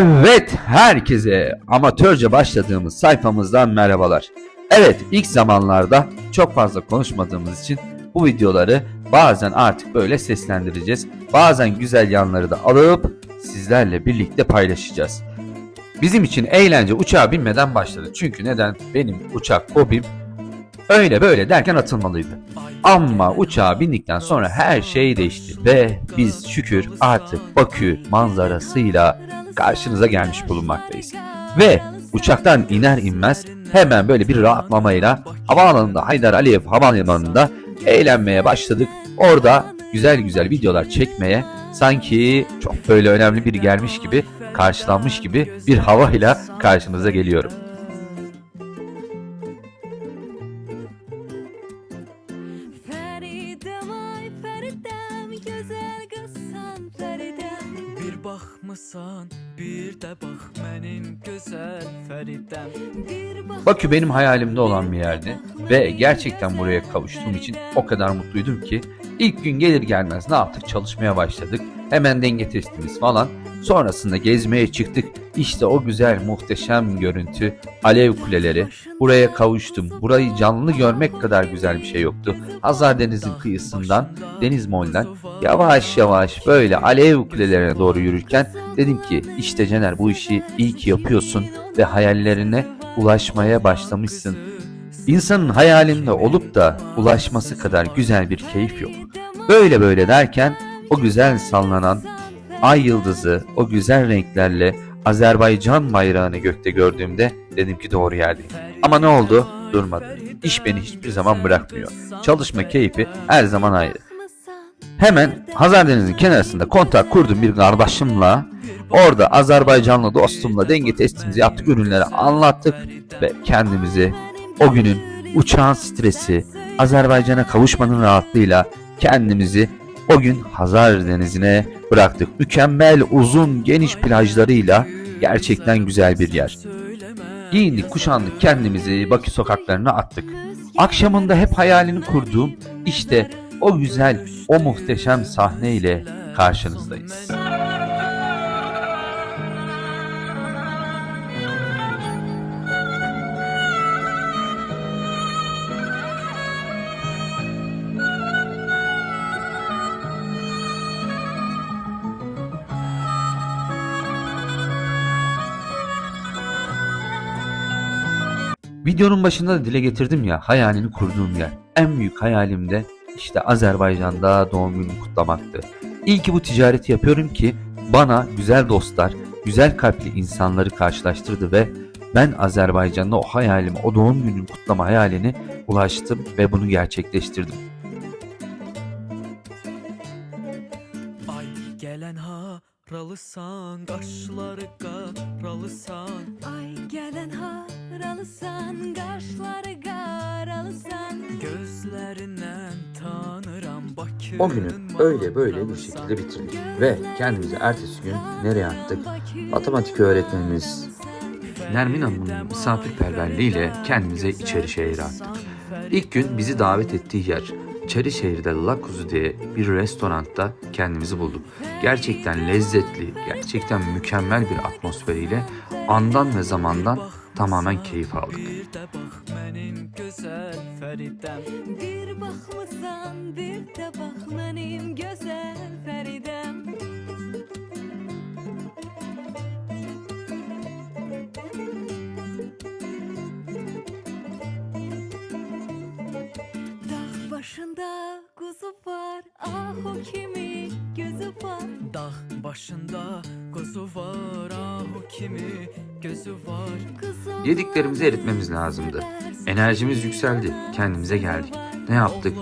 Evet, herkese amatörce başladığımız sayfamızdan merhabalar. Evet, ilk zamanlarda çok fazla konuşmadığımız için bu videoları bazen artık böyle seslendireceğiz. Bazen güzel yanları da alıp sizlerle birlikte paylaşacağız. Bizim için eğlence uçağa binmeden başladı. Çünkü neden? Benim uçak hobim öyle böyle derken atılmalıydı. Ama uçağa bindikten sonra her şey değişti ve biz şükür artık Bakü manzarasıyla karşınıza gelmiş bulunmaktayız. Ve uçaktan iner inmez hemen böyle bir rahatlamayla havaalanında Haydar Aliyev Havalimanı'nda eğlenmeye başladık. Orada güzel güzel videolar çekmeye sanki çok böyle önemli biri gelmiş gibi karşılanmış gibi bir havayla karşınıza geliyorum. Bir baxmısan, bir də bax mənim gözəl Fəridəm. Bir bak Bakü benim hayalimde olan bir yerdi ve gerçekten buraya kavuştuğum için o kadar mutluydum ki ilk gün gelir gelmez ne yaptık? Çalışmaya başladık. Hemen denge testimiz falan. Sonrasında gezmeye çıktık işte o güzel muhteşem görüntü alev kuleleri buraya kavuştum burayı canlı görmek kadar güzel bir şey yoktu Hazar Deniz'in kıyısından Deniz Mol'den yavaş yavaş böyle alev kulelerine doğru yürürken dedim ki işte Cener bu işi iyi ki yapıyorsun ve hayallerine ulaşmaya başlamışsın. İnsanın hayalinde olup da ulaşması kadar güzel bir keyif yok. Böyle böyle derken o güzel sallanan ay yıldızı o güzel renklerle Azerbaycan bayrağını gökte gördüğümde dedim ki doğru yerdeyim. Ama ne oldu? Durmadı. İş beni hiçbir zaman bırakmıyor. Çalışma keyfi her zaman ayrı. Hemen Hazar Denizi'nin kenarında kontak kurdum bir kardeşimle. Orada Azerbaycanlı dostumla denge testimizi yaptık, ürünleri anlattık ve kendimizi o günün uçağın stresi, Azerbaycan'a kavuşmanın rahatlığıyla kendimizi o gün Hazar Denizi'ne bıraktık. Mükemmel, uzun, geniş plajlarıyla gerçekten güzel bir yer. Giyindik, kuşandık, kendimizi Bakü sokaklarına attık. Akşamında hep hayalini kurduğum işte o güzel, o muhteşem sahneyle karşınızdayız. Videonun başında da dile getirdim ya hayalini kurduğum yer. En büyük hayalim de işte Azerbaycan'da doğum günümü kutlamaktı. İyi ki bu ticareti yapıyorum ki bana güzel dostlar, güzel kalpli insanları karşılaştırdı ve ben Azerbaycan'da o hayalimi, o doğum günümü kutlama hayalini ulaştım ve bunu gerçekleştirdim. Haralısan, qaşları qaralısan. Ay gelen haralısan Kaşları karalısan Gözlərindən tanıram Bakının O günü öyle böyle bir şekilde bitirdik ve kendimizi ertesi gün nereye attık? Matematik öğretmenimiz Nermin Hanım'ın misafirperverliğiyle kendimize içeri şehire attık. İlk gün bizi davet ettiği yer Çerişehir'de La Kuzu diye bir restoranda kendimizi bulduk. Gerçekten lezzetli, gerçekten mükemmel bir atmosferiyle andan ve zamandan tamamen keyif aldık. Bir Fəridəm. Bir bakmasan bir de bak var Dağ başında quzu var, ah o kimi gözü var. Kız Yediklerimizi eritmemiz lazımdı. Enerjimiz yükseldi, kendimize geldik. Ne yaptık?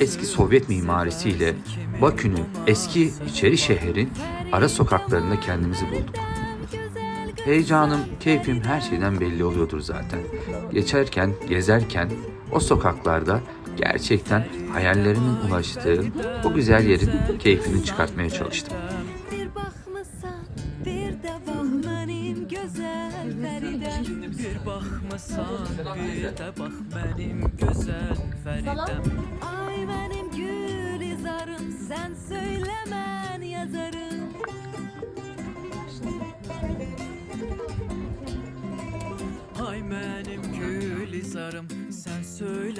Eski Sovyet mimarisiyle Bakü'nün eski içeri şehrin ara sokaklarında kendimizi bulduk. Heyecanım, keyfim her şeyden belli oluyordur zaten. Geçerken, gezerken o sokaklarda gerçekten hayallerimin ulaştığı bu güzel yerin keyfini çıkartmaya çalıştım. Salam. Ay benim gül izarım sen söylemen yazarım. Ay benim gül izarım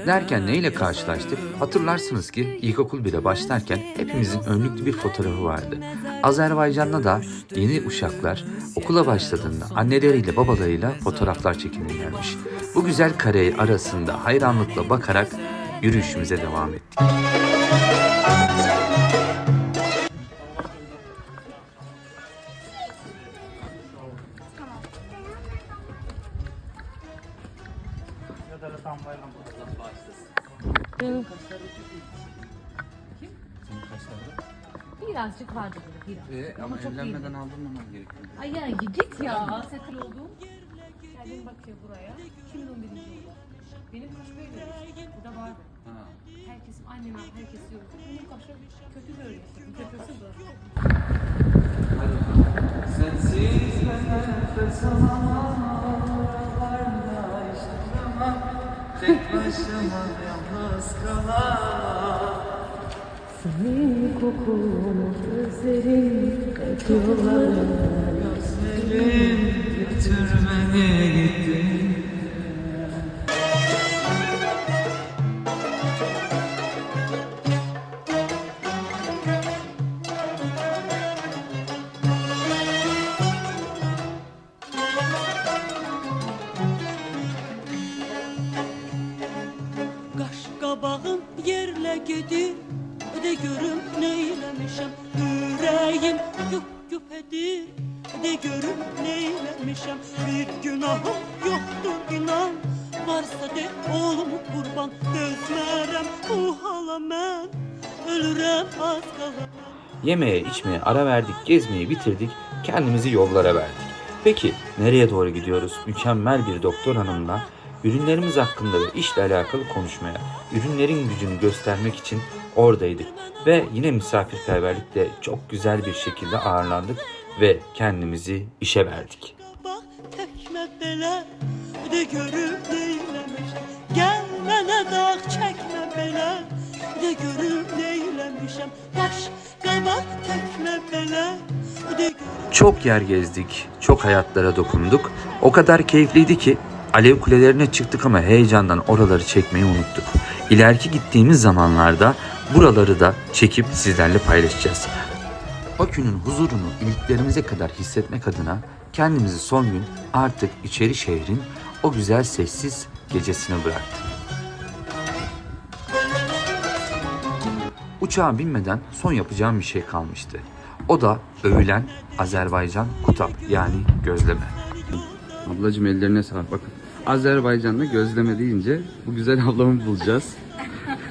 Derken neyle karşılaştık? Hatırlarsınız ki ilkokul 1'e başlarken hepimizin önlüklü bir fotoğrafı vardı. Azerbaycan'da da yeni uşaklar okula başladığında anneleriyle babalarıyla fotoğraflar çekinirlermiş. Bu güzel kare arasında hayranlıkla bakarak yürüyüşümüze devam ettik. Birazcık vardı böyle biraz. ama çok evlenmeden aldırmamam gerekiyor. Ay ya git ya. Settle oldum. Geldim bakıyor buraya. 2011 yılında. Benim kaş böyle. Burada vardı. Herkes annem herkes diyordu. Benim kaşım kötü işte. Kötüsü bu. Sensiz ben nefes alamam Tek başıma yalnız kalamam Senin kokunu özlerim Gözlerin götür beni gitti Ürəyim yup yup edir De görüm neyləmişəm Bir günahım yoxdur inan Varsa de oğlum qurban Dözmərəm bu hala mən Ölürəm az qala Yemeğe içmeye ara verdik, gezmeyi bitirdik, kendimizi yollara verdik. Peki nereye doğru gidiyoruz? Mükemmel bir doktor hanımla ürünlerimiz hakkında ve işle alakalı konuşmaya, ürünlerin gücünü göstermek için oradaydık. Ve yine misafirperverlikle çok güzel bir şekilde ağırlandık ve kendimizi işe verdik. Çok yer gezdik, çok hayatlara dokunduk. O kadar keyifliydi ki alev kulelerine çıktık ama heyecandan oraları çekmeyi unuttuk. İleriki gittiğimiz zamanlarda buraları da çekip sizlerle paylaşacağız. Bakü'nün huzurunu iliklerimize kadar hissetmek adına kendimizi son gün artık içeri şehrin o güzel sessiz gecesine bıraktık. Uçağa binmeden son yapacağım bir şey kalmıştı. O da övülen Azerbaycan kutap yani gözleme. Ablacım ellerine sağlık. Bakın Azerbaycan'da gözleme deyince bu güzel ablamı bulacağız.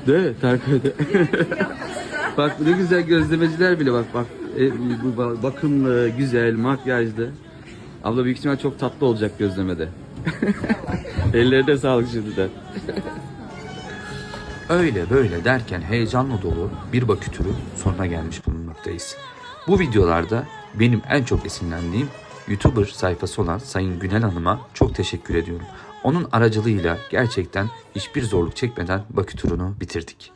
Değil mi? Tarkoy'da. bak ne güzel gözlemeciler bile bak bak. E, bu ba- bakımlı, güzel, makyajlı. Abla büyük ihtimal çok tatlı olacak gözlemede. Ellerine sağlık şimdiden. Öyle böyle derken heyecanla dolu bir Bakü turu sonuna gelmiş bulunmaktayız. Bu videolarda benim en çok esinlendiğim YouTuber sayfası olan Sayın Günel Hanım'a çok teşekkür ediyorum. Onun aracılığıyla gerçekten hiçbir zorluk çekmeden Bakü turunu bitirdik.